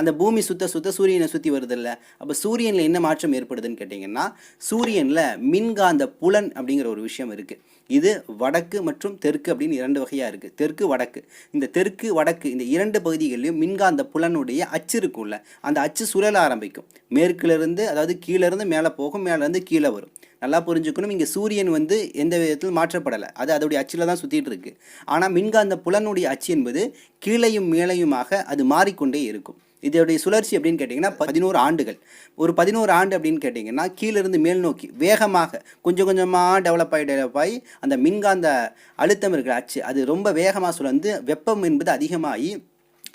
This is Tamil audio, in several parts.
அந்த பூமி சுத்த சுத்த சூரியனை சுற்றி வருதில்ல. அப்போ சூரியனில் என்ன மாற்றம் ஏற்படுதுன்னு கேட்டிங்கன்னா சூரியனில் மின்காந்த புலன் அப்படிங்கிற ஒரு விஷயம் இருக்குது இது வடக்கு மற்றும் தெற்கு அப்படின்னு இரண்டு வகையாக இருக்குது தெற்கு வடக்கு. இந்த தெற்கு வடக்கு இந்த இரண்டு பகுதிகளிலும் மின்காந்த புலனுடைய அச்சு இருக்கும்ல. அந்த அச்சு சுழல ஆரம்பிக்கும். மேற்குலேருந்து அதாவது கீழேருந்து மேலே போகும் மேலேருந்து கீழே வரும். நல்லா புரிஞ்சுக்கணும். இங்கே சூரியன் வந்து எந்த விதத்தில் மாற்றப்படலை. அது அதோடைய அச்சில் தான் சுற்றிட்டு இருக்கு. ஆனால் மின்காந்த புலனுடைய அச்சு என்பது கீழையும் மேலையுமாக அது மாறிக்கொண்டே இருக்கும். இதோடைய சுழற்சி அப்படின்னு கேட்டிங்கன்னா பதினோரு ஆண்டுகள். ஒரு பதினோரு ஆண்டு அப்படின்னு கேட்டிங்கன்னா கீழிருந்து மேல் நோக்கி வேகமாக கொஞ்சம் கொஞ்சமாக டெவலப் ஆகி டெவலப் ஆகி அந்த மின்காந்த அழுத்தம் இருக்கிற அச்சு அது ரொம்ப வேகமாக சுழந்து வெப்பம் என்பது அதிகமாகி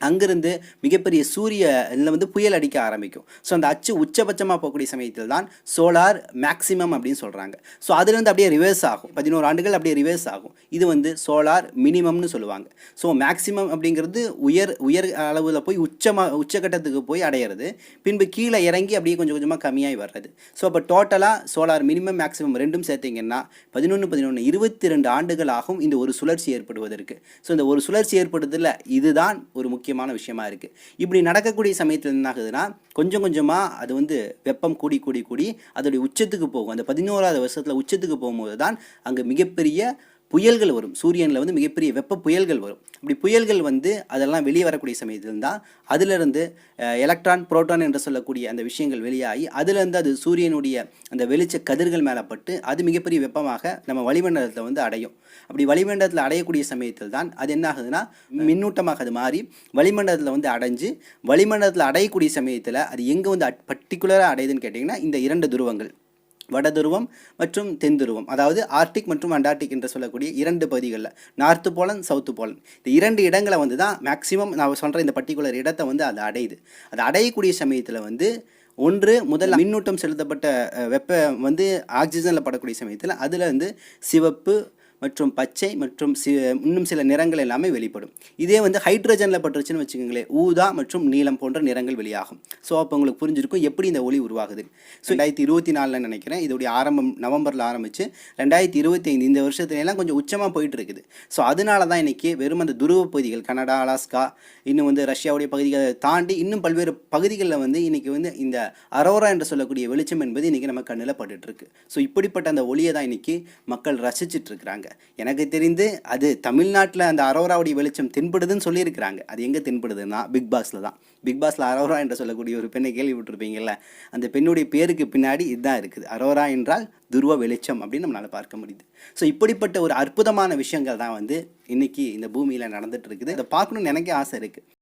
அங்கிருந்து மிகப்பெரிய சூரிய இதில் வந்து புயல் அடிக்க ஆரம்பிக்கும். ஸோ அந்த அச்சு உச்சபட்சமாக போகக்கூடிய சமயத்தில் தான் சோலார் மேக்ஸிமம் அப்படின்னு சொல்கிறாங்க ஸோ அதுலேருந்து அப்படியே ரிவர்ஸ் ஆகும். பதினோரு ஆண்டுகள் அப்படியே ரிவர்ஸ் ஆகும். இது வந்து சோலார் மினிமம்னு சொல்லுவாங்க. ஸோ மேக்ஸிமம் அப்படிங்கிறது உயர் உயர் அளவில் போய் உச்சமாக உச்சக்கட்டத்துக்கு போய் அடையிறது. பின்பு கீழே இறங்கி அப்படியே கொஞ்சம் கொஞ்சமாக கம்மியாகி வர்றது. ஸோ அப்போ டோட்டலாக சோலார் மினிமம் மேக்ஸிமம் ரெண்டும் சேர்த்திங்கன்னா பதினொன்று பதினொன்று இருபத்தி ரெண்டு ஆண்டுகள் ஆகும் இந்த ஒரு சுழற்சி ஏற்படுவதற்கு. ஸோ இந்த ஒரு சுழற்சி ஏற்படுறதுல இதுதான் ஒரு முக்கிய முக்கியமான விஷயமா இருக்குது இப்படி நடக்கக்கூடிய சமயத்தில் என்ன ஆகுதுன்னா கொஞ்சம் கொஞ்சமாக அது வந்து வெப்பம் கூடி கூடி கூடி அதோடைய உச்சத்துக்கு போகும். அந்த பதினோராவது வருஷத்தில் உச்சத்துக்கு போகும்போது தான் அங்கே மிகப்பெரிய புயல்கள் வரும். சூரியனில் வந்து மிகப்பெரிய வெப்ப புயல்கள் வரும். அப்படி புயல்கள் வந்து அதெல்லாம் வெளியே வரக்கூடிய சமயத்தில் தான் அதிலிருந்து எலக்ட்ரான் புரோட்டான் என்று சொல்லக்கூடிய அந்த விஷயங்கள் வெளியாகி அதிலிருந்து அது சூரியனுடைய அந்த வெளிச்ச கதிர்கள் மேலே பட்டு அது மிகப்பெரிய வெப்பமாக நம்ம வளிமண்டலத்தில் வந்து அடையும். அப்படி வளிமண்டலத்தில் அடையக்கூடிய சமயத்தில் தான் அது என்ன ஆகுதுன்னா மின்னூட்டமாக அது மாறி வளிமண்டலத்தில் வந்து அடைஞ்சு வளிமண்டலத்தில் அடையக்கூடிய சமயத்தில் அது எங்கே வந்து பர்டிகுலராக அடையுதுன்னு கேட்டிங்கன்னா இந்த இரண்டு துருவங்கள். வடதுருவம் மற்றும் தென் துருவம் அதாவது ஆர்டிக் மற்றும் அண்டார்டிக் என்று சொல்லக்கூடிய இரண்டு பகுதிகளில் நார்த்து போலன் சவுத்து போலன். இந்த இரண்டு இடங்களை வந்து தான் மேக்ஸிமம் நான் சொல்கிற இந்த பர்டிகுலர் இடத்தை வந்து அது அடையுது. அது அடையக்கூடிய சமயத்தில் வந்து ஒன்று முதல்ல மின்னூட்டம் செலுத்தப்பட்ட வெப்பம் வெப்ப வந்து ஆக்சிஜனில் படக்கூடிய சமயத்தில் அதில் வந்து சிவப்பு மற்றும் பச்சை மற்றும் சி இன்னும் சில நிறங்கள் எல்லாமே வெளிப்படும். இதே வந்து ஹைட்ரஜனில் பட்டுருச்சுன்னு வச்சுக்கோங்களேன் ஊதா மற்றும் நீலம் போன்ற நிறங்கள் வெளியாகும். ஸோ அப்போ உங்களுக்கு புரிஞ்சிருக்கும் எப்படி இந்த ஒளி உருவாகுது. ஸோ ரெண்டாயிரத்தி இருபத்தி நாலில் நினைக்கிறேன் இதோடைய ஆரம்பம் நவம்பரில் ஆரம்பித்து ரெண்டாயிரத்தி இருபத்தி ஐந்து இந்த வருஷத்துலலாம் கொஞ்சம் உச்சமாக போயிட்டு இருக்குது ஸோ அதனால தான் இன்றைக்கி வெறும் அந்த துருவ பகுதிகள் கனடா அலாஸ்கா இன்னும் வந்து ரஷ்யாவுடைய பகுதிகளை தாண்டி இன்னும் பல்வேறு பகுதிகளில் வந்து இன்றைக்கி வந்து இந்த அரோரா என்று சொல்லக்கூடிய வெளிச்சம் என்பது இன்றைக்கி நம்ம கண்ணில் பட்டுட்ருக்கு ஸோ இப்படிப்பட்ட அந்த ஒளியை தான் இன்றைக்கி மக்கள் ரசிச்சிட்ருக்கிறாங்க. எனக்கு தெரிந்து அது தமிழ்நாட்டில் அந்த அரோராவுடைய வெளிச்சம் தென்படுதுன்னு சொல்லியிருக்கிறாங்க. அது எங்கே தென்படுதுன்னா பிக் பாஸில் தான். பிக் பாஸில் அரோரா என்று சொல்லக்கூடிய ஒரு பெண்ணை கேள்விப்பட்டிருப்பீங்கல்ல அந்த பெண்ணுடைய பேருக்கு பின்னாடி இதுதான் இருக்குது. அரோரா என்றால் துருவ வெளிச்சம் அப்படின்னு நம்மளால் பார்க்க முடியுது. ஸோ இப்படிப்பட்ட ஒரு அற்புதமான விஷயங்கள் தான் வந்து இன்றைக்கி இந்த பூமியில் நடந்துட்டு இருக்குது. இதை பார்க்கணுன்னு எனக்கே ஆசை இருக்குது